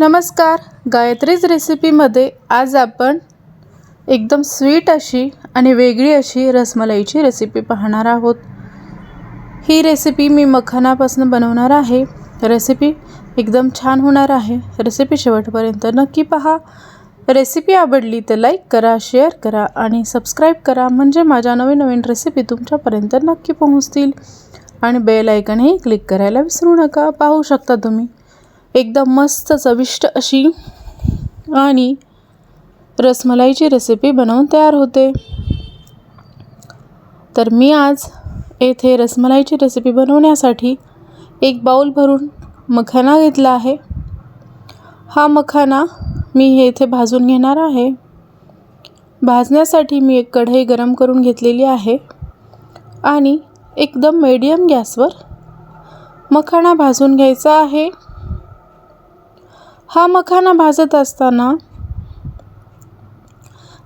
नमस्कार. गायत्रीज रेसिपीमध्ये आज आपण एकदम स्वीट अशी आणि वेगळी अशी रसमलाईची रेसिपी पाहणार आहोत. ही रेसिपी मी मखानापासून बनवणार आहे. रेसिपी एकदम छान होणार आहे. रेसिपी शेवटपर्यंत नक्की पहा. रेसिपी आवडली तर लाईक करा शेअर करा आणि सबस्क्राईब करा. म्हणजे माझ्या नवीन नवीन रेसिपी तुमच्यापर्यंत नक्की पोहोचतील. आणि बेल आयकनही क्लिक करायला विसरू नका. पाहू शकता तुम्ही. एकदम मस्त चविष्ट अशी आणि रसमलाईची रेसिपी बनवून तयार होते. तर मी आज येथे रसमलाईची रेसिपी बनवण्यासाठी एक बाऊल भरून मखाना घेतला आहे. हा मखाना मी हे इथे भाजून घेणार आहे. भाजण्यासाठी मी एक कढई गरम करून घेतलेली आहे आणि एकदम मीडियम गॅसवर मखाना भाजून घ्यायचा आहे. हा मखाना भाजत असताना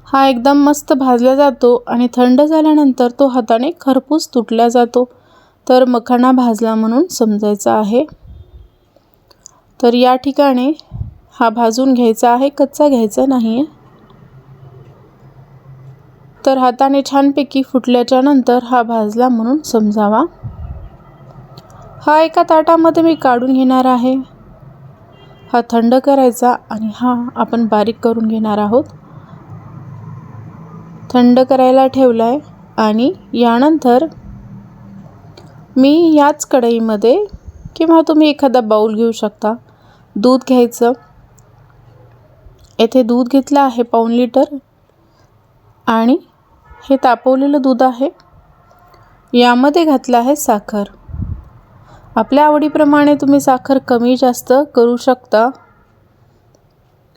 हा एकदम मस्त भाजला जातो आणि थंड झाल्यानंतर तो हाताने खरपूस तुटला जातो. तर मखाना भाजला म्हणून समजायचा आहे. तर या ठिकाणी हा भाजून घ्यायचा आहे कच्चा घ्यायचा नाही आहे तर हाताने छानपैकी फुटल्याच्या नंतर हा भाजला म्हणून समजावा. हा एका ताटामध्ये मी काढून घेणार आहे. हा थंड करायचा आणि हा आपण बारीक करून घेणार आहोत. थंड करायला ठेवला आहे आणि यानंतर मी याच कढईमध्ये किंवा तुम्ही एखादा बाऊल घेऊ शकता. दूध घ्यायचं. येथे दूध घेतलं आहे पाऊन लिटर आणि हे तापवलेलं दूध आहे. यामध्ये घातलं आहे साखर. आपल्या आवडीप्रमाणे तुम्ही साखर कमी जास्त करू शकता.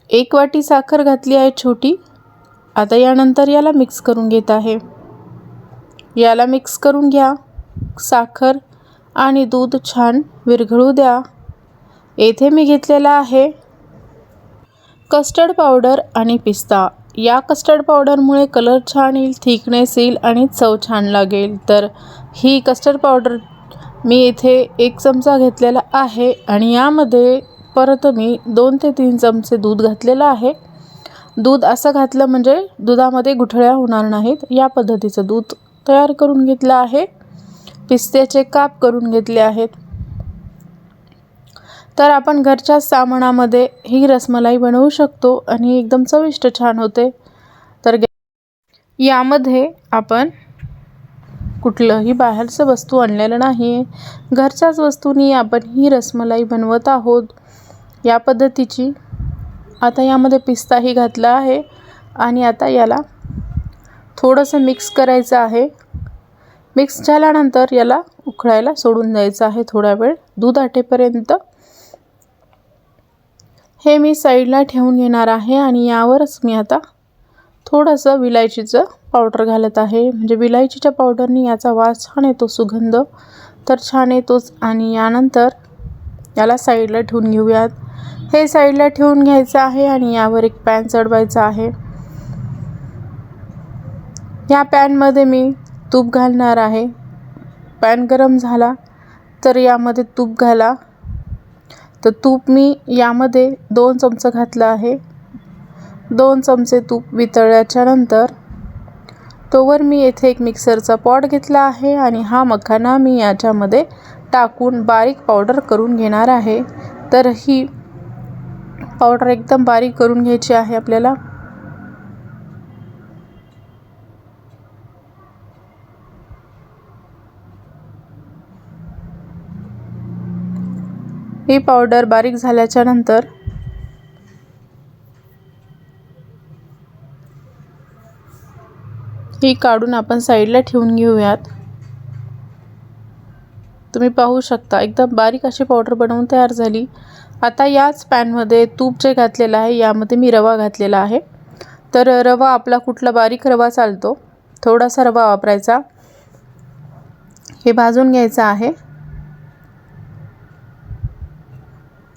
एक वाटी साखर घातली आहे छोटी. आता यानंतर याला मिक्स करून घेत आहे. याला मिक्स करून घ्या. साखर आणि दूध छान विरघळू द्या. येथे मी घेतलेला आहे कस्टर्ड पावडर आणि पिस्ता. या कस्टर्ड पावडरमुळे कलर छान येईल थिकनेस येईल आणि चव छान लागेल. तर ही कस्टर्ड पावडर मी इथे एक चमचा घेतलेला आहे आणि यामध्ये परत मी दोन ते तीन चमचे दूध घातलेलं आहे. दूध असं घातलं म्हणजे दुधामध्ये गुठळ्या होणार नाहीत. या पद्धतीचं दूध तयार करून घेतलं आहे. पिस्त्याचे काप करून घेतले आहेत. तर आपण घरच्या सामानामध्ये ही रसमलाई बनवू शकतो आणि एकदम चविष्ट छान होते. तर यामध्ये आपण कुठलंही बाहेरचं वस्तू आणलेलं नाही. आहे घरच्याच वस्तूंनी आपण ही रसमलाई बनवत आहोत. या पद्धतीची आता यामध्ये पिस्ताही घातला आहे आणि आता याला थोडंसं मिक्स करायचं आहे. मिक्स झाल्यानंतर याला उकळायला सोडून द्यायचं आहे थोडा वेळ दूध आटेपर्यंत. हे मी साईडला ठेवून घेणार आहे आणि यावरच मी आता थोडंसं विलायचीचं पावडर घालत आहे. म्हणजे विलायचीच्या पावडरनी याचा वास छान येतो सुगंध. तर छान येतोच. आणि यानंतर याला साईडला ठेवून घेऊयात. हे साईडला ठेवून घ्यायचं आहे आणि यावर एक पॅन चढवायचा आहे. या पॅनमध्ये मी तूप घालणार आहे. पॅन गरम झाला तर यामध्ये तूप घाला. तर तूप मी यामध्ये दोन चमचं घातलं आहे. दोन चमचे तूप वितळल्याच्यानंतर तोवर मी येथे एक मिक्सरचा पॉट घेतला आहे आणि हा मखाना मी याच्यामध्ये टाकून बारीक पावडर करून घेणार आहे. तर ही पावडर एकदम बारीक करून घ्यायची आहे आपल्याला. ही पावडर बारीक झाल्याच्यानंतर ही काढून आपण साईडला ठेवून घेऊयात. तुम्ही पाहू शकता एकदम बारीक अशी पावडर बनवून तयार झाली. आता याच पॅनमध्ये तूप जे घातलेलं आहे यामध्ये मी रवा घातलेला आहे. तर रवा आपला कुठला बारीक रवा चालतो थोडासा रवा वापरायचा. हे भाजून घ्यायचं आहे.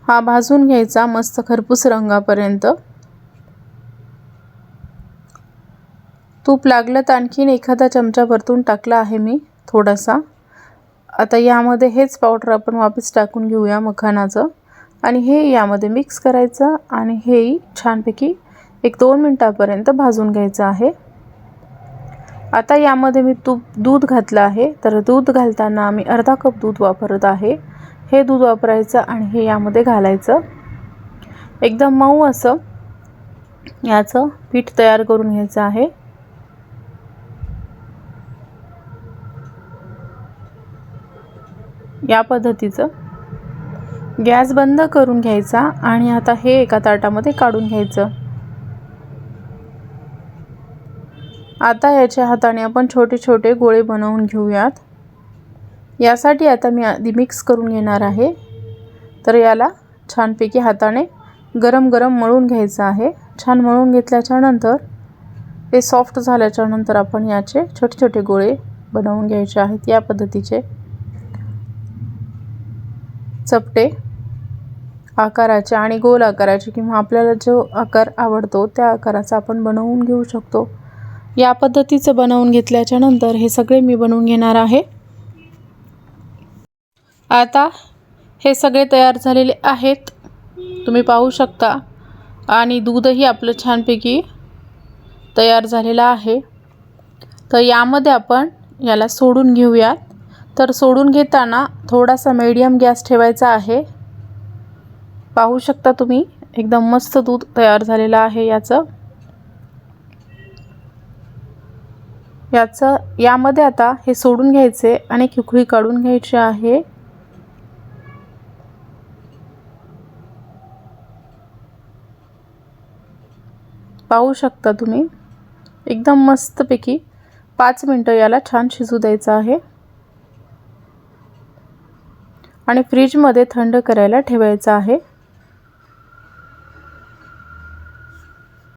हा भाजून घ्यायचा मस्त खरपूस रंगापर्यंत. तूप लागलं तर आणखीन एखादा चमचा परतून टाकला आहे मी थोडासा. आता यामध्ये हेच पावडर आपण वापस टाकून घेऊया मखानाचं आणि हे यामध्ये मिक्स करायचं आणि हेही छानपैकी एक दोन मिनटापर्यंत भाजून घ्यायचं आहे. आता यामध्ये मी तूप दूध घातलं आहे. तर दूध घालताना आम्ही अर्धा कप दूध वापरत आहे. हे दूध वापरायचं आणि हे यामध्ये घालायचं. एकदम मऊ असं याचं पीठ तयार करून घ्यायचं आहे. या पद्धतीचं. गॅस बंद करून घ्यायचा आणि आता हे एका ताटामध्ये काढून घ्यायचं. आता याच्या हाताने आपण छोटे छोटे गोळे बनवून घेऊयात. यासाठी आता मी आधी मिक्स करून घेणार आहे. तर याला छानपैकी हाताने गरम गरम मळून घ्यायचं आहे. छान मळून घेतल्याच्या नंतर ते सॉफ्ट झाल्याच्यानंतर आपण याचे छोटे छोटे गोळे बनवून घ्यायचे आहेत या पद्धतीचे. चपटे आकाराचे आणि गोल आकाराचे किंवा आपल्याला जो आकार आवडतो त्या आकाराचा आपण बनवून घेऊ शकतो. या पद्धतीचं बनवून घेतल्याच्या नंतर हे सगळे मी बनवून घेणार आहे. आता हे सगळे तयार झालेले आहेत. तुम्ही पाहू शकता. आणि दूधही आपलं छानपैकी तयार झालेलं आहे. तर यामध्ये आपण याला सोडून घेऊयात. तर सोडून घेताना थोडासा मीडियम गॅस ठेवायचा आहे. पाहू शकता तुम्ही एकदम मस्त दूध तयार झालेलं आहे याचं. याचं यामध्ये आता हे सोडून घ्यायचे आणि खिकळी काढून घ्यायची आहे. पाहू शकता तुम्ही एकदम मस्तपैकी पाच मिनटं याला छान शिजू द्यायचं आहे. आणि फ्रीजमध्ये थंड करायला ठेवायचं आहे.